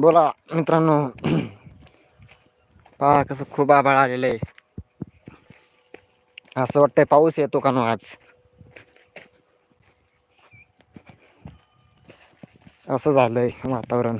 बोला मित्रांनो. पहा कसं खूप आभाळ आलेलं आहे. असं वाटतंय पाऊस येतो का न आज? असं झालंय वातावरण.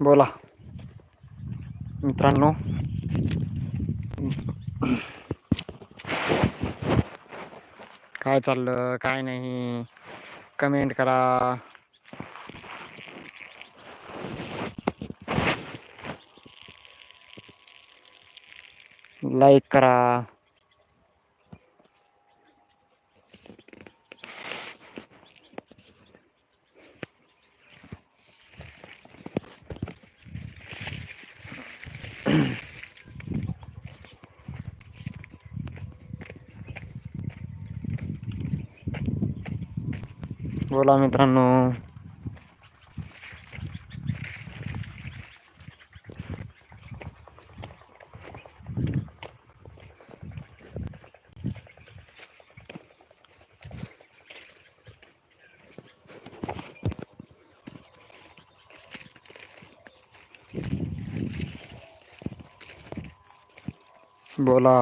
बोला. मित्रांनो. काय चाललं? काय नाही. कमेंट करा. लाईक करा. बोला मित्रांनो बोला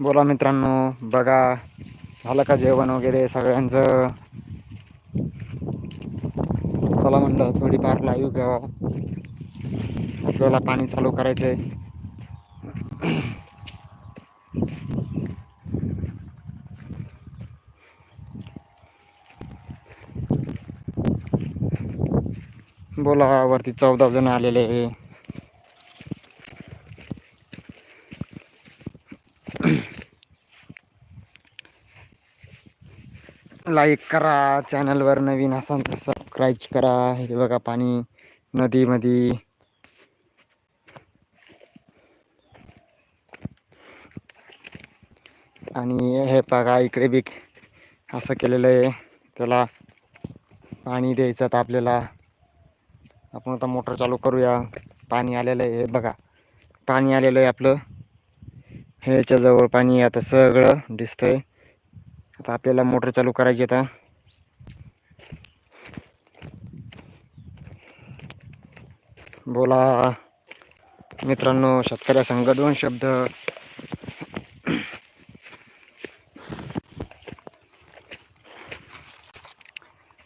बोला मित्रांनो बघा झालं का जेवण वगैरे सगळ्यांचं? चला म्हणलं थोडीफार लाईव्ह घ्यावा. आपल्याला पाणी चालू करायचंय. बोला वरती चौदा जण आलेले. लाईक करा चॅनलवर नवीन असाल तर सबस्क्राईब करा. हे बघा पाणी नदीमध्ये. आणि हे बघा इकडे बी असं केलेलं आहे. त्याला पाणी द्यायचं तर आपल्याला. आपण आता मोटर चालू करूया. पाणी आलेलं आहे हे बघा. पाणी आलेलं आहे आपलं. ह्याच्या जवळ पाणी आता सगळं दिसतंय. आता आपल्याला मोटर चालू करायची आता. बोला. मित्रांनो शेतकऱ्या संघ दोन शब्द.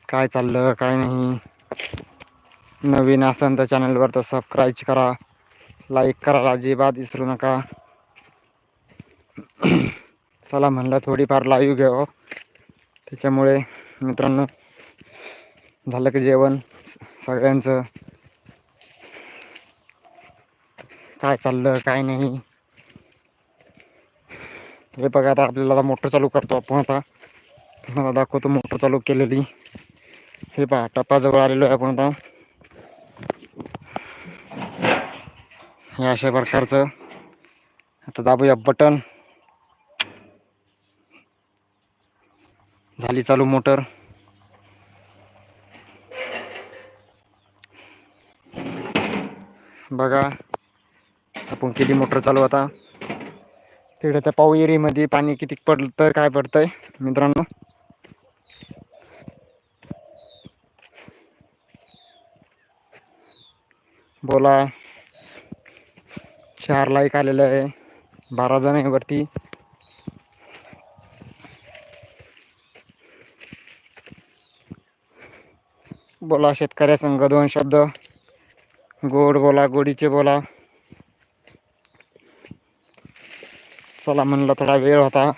काय चाललं काय नाही. नवीन असेल तर चॅनलवर तर सबस्क्राईब करा. लाईक करा अजिबात विसरू नका. चला म्हणलं थोडीफार लाईव्ह घ्यावं. त्याच्यामुळे मित्रांनो झालं की जेवण सगळ्यांचं. काय चाललं काय नाही. हे बघा आता आपल्याला मोटर चालू करतो आपण आता. तुम्हाला दाखवतो मोटर चालू केलेली. हे पहा टप्पाजवळ आलेलो आहे आपण आता. हे अशा प्रकारचं. आता दाबूया बटन झाली चालू मोटर. बघा आपण केली मोटर चालू आता. तिकडे त्या पाऊ एरीमध्ये पाणी किती पडतं काय पडतंय मित्रांनो. बोला. चार लाईक आलेलं आहे. बारा जण आहे वरती बोला शेतकऱ्या संघ दोन शब्द. गोड बोला गोडीचे बोला. चला म्हणलं थोडा वेळ होता.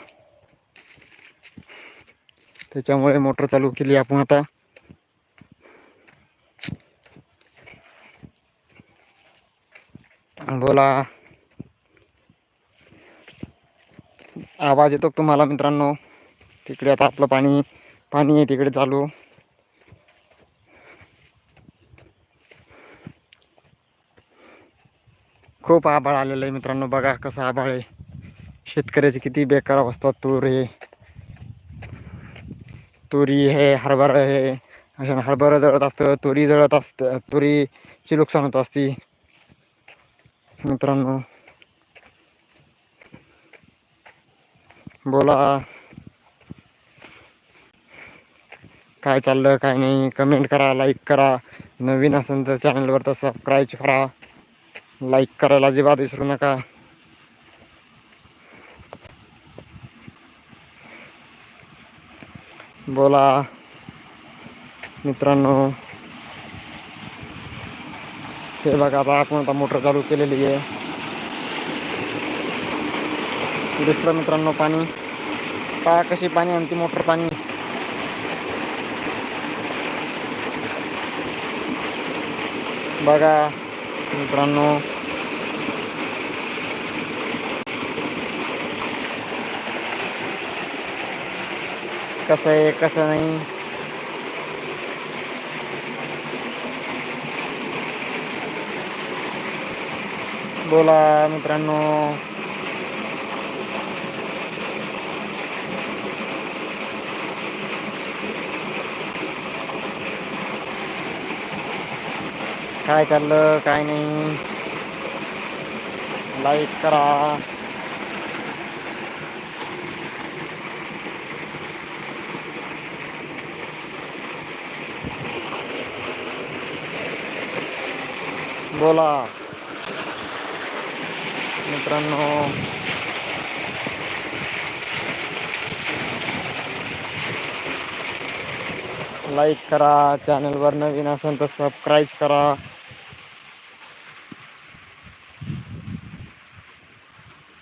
त्याच्यामुळे मोटर चालू केली आपण आता. बोला. आवाज येतो तुम्हाला मित्रांनो? तिकडे आता आपलं पाणी पाणी आहे तिकडे चालू. खूप आभाळ आलेलं आहे मित्रांनो. बघा कसं आभाळ आहे. शेतकऱ्याची किती बेकार अवस्था तूर आहे. तुरी आहे हरभरा आहे अशा हरभरा जळत असतं तुरी जळत असतं तुरीची नुकसान होत असती. मित्रांनो. बोला. काय चाललं काय नाही? कमेंट करा लाईक करा. नवीन असेल तर चॅनलवर तर सबस्क्राईब करा. लाईक करायला अजिबात विसरू नका. बोला. मित्रांनो हे बघा आता आपण आता मोटर चालू केलेली आहे. दिसलं मित्रांनो पाणी? पा कशी पाणी आणते मोटर पाणी. बघा. मित्रांनो. कसं आहे कसं नाही? बोला मित्रांनो. काय चाललं काय नाही। लाईक करा। बोला। मित्रांनो। लाईक करा चॅनलवर नवीन असेल तर सबस्क्राईब करा।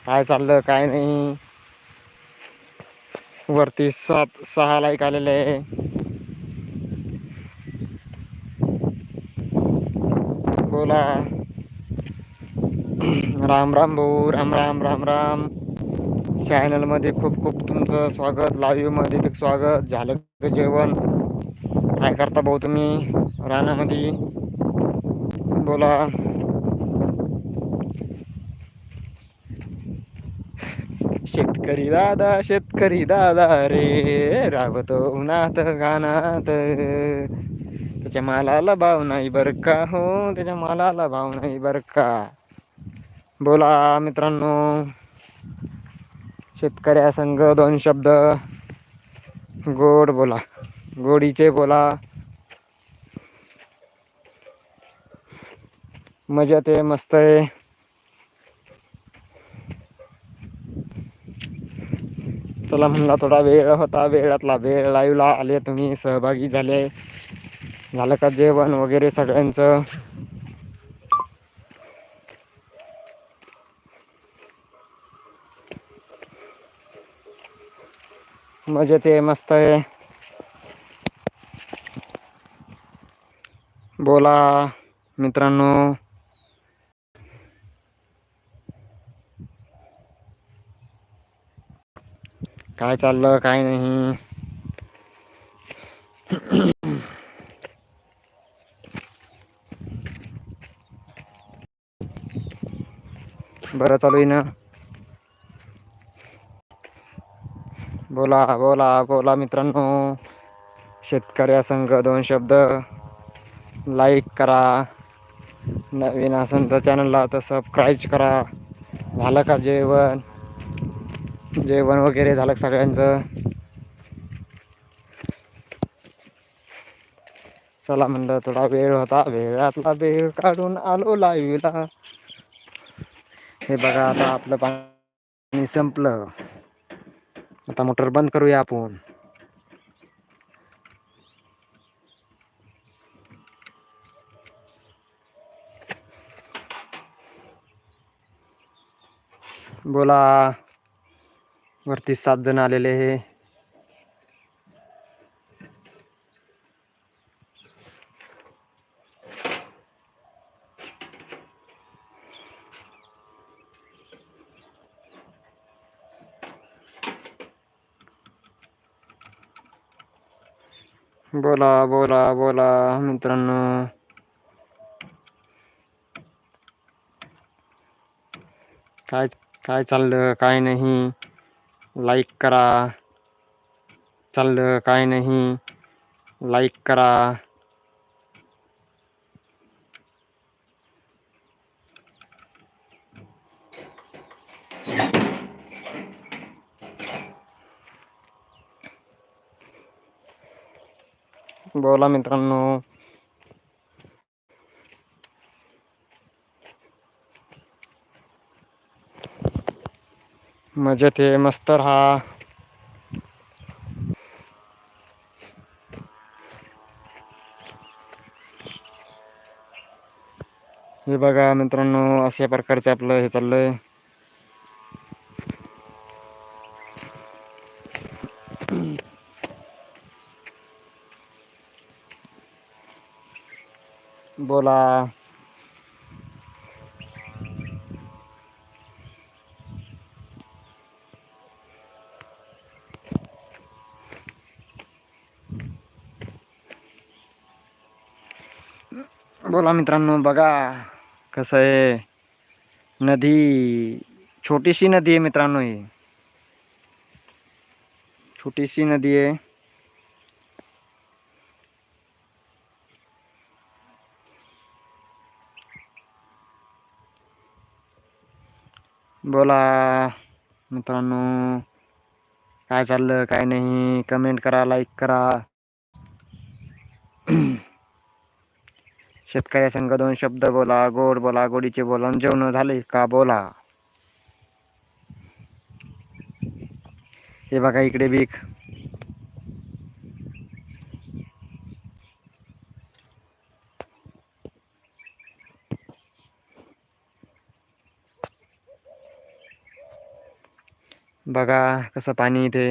काय चाललं काय नाही. वरती सात सहा लाईक आलेले आहे. बोला. राम राम भाऊ राम राम राम राम. चॅनलमध्ये खूप खूप तुमचं स्वागत. लाईव्हमध्ये बी स्वागत. झालं जेवण? काय करता भाऊ तुम्ही? रानामध्ये. बोला. शेतकरी दादा शेतकरी दादा रे. राबतो उन्हात गानात त्याच्या मालाला भाव नाही बर का हो? त्याच्या मालाला भाव नाही बर का? बोला मित्रांनो. शेतकऱ्या संघ दोन शब्द. गोड बोला. गोडीचे बोला. मजा ते मस्त आहे. चला म्हणला थोडा वेळ होता वेळातला वेळ लाईव्हला आले तुम्ही सहभागी झाले. झालं का जेवण वगैरे सगळ्यांचं? मजेत आहे मस्त आहे. बोला मित्रांनो. काय चाललं काय नाही. बरं चालू आहे ना? बोला बोला बोला मित्रांनो. शेतकऱ्या संघ दोन शब्द. लाईक करा. नवीन असेल तर चॅनलला तर सबस्क्राईब करा. झालं का जेवण? जेवण वगैरे झालं का सगळ्यांचं. चला म्हणलं थोडा वेळ होता वेळातला वेळ काढून आलो लाईव्हला हे बघा आता आपलं पाणी संपलं. आता मोटर बंद करूया आपण. बोला. वरती सात जण आलेले हे. बोला बोला बोला मित्रांनो. काय काय चाललं काय नाही. लाईक करा. चाललं काय नाही. लाईक करा. बोला मित्रांनो. म्हणजे मजेत आहे मस्त राहा हे बघा मित्रांनो अशा प्रकारचे आपलं हे चाललंय. बोला. बोला मित्रांनो बघा कसं आहे. नदी छोटीशी नदी आहे मित्रांनो ही. छोटीशी नदी आहे. बोला मित्रांनो काय चाललं काय नाही कमेंट करा लाईक करा. शेतकऱ्या संघ दोन शब्द बोला गोड बोला गोडीचे बोला आणि जेवण झाले का बोला. हे बघा इकडे बीक बघा कसं पाणी इथे.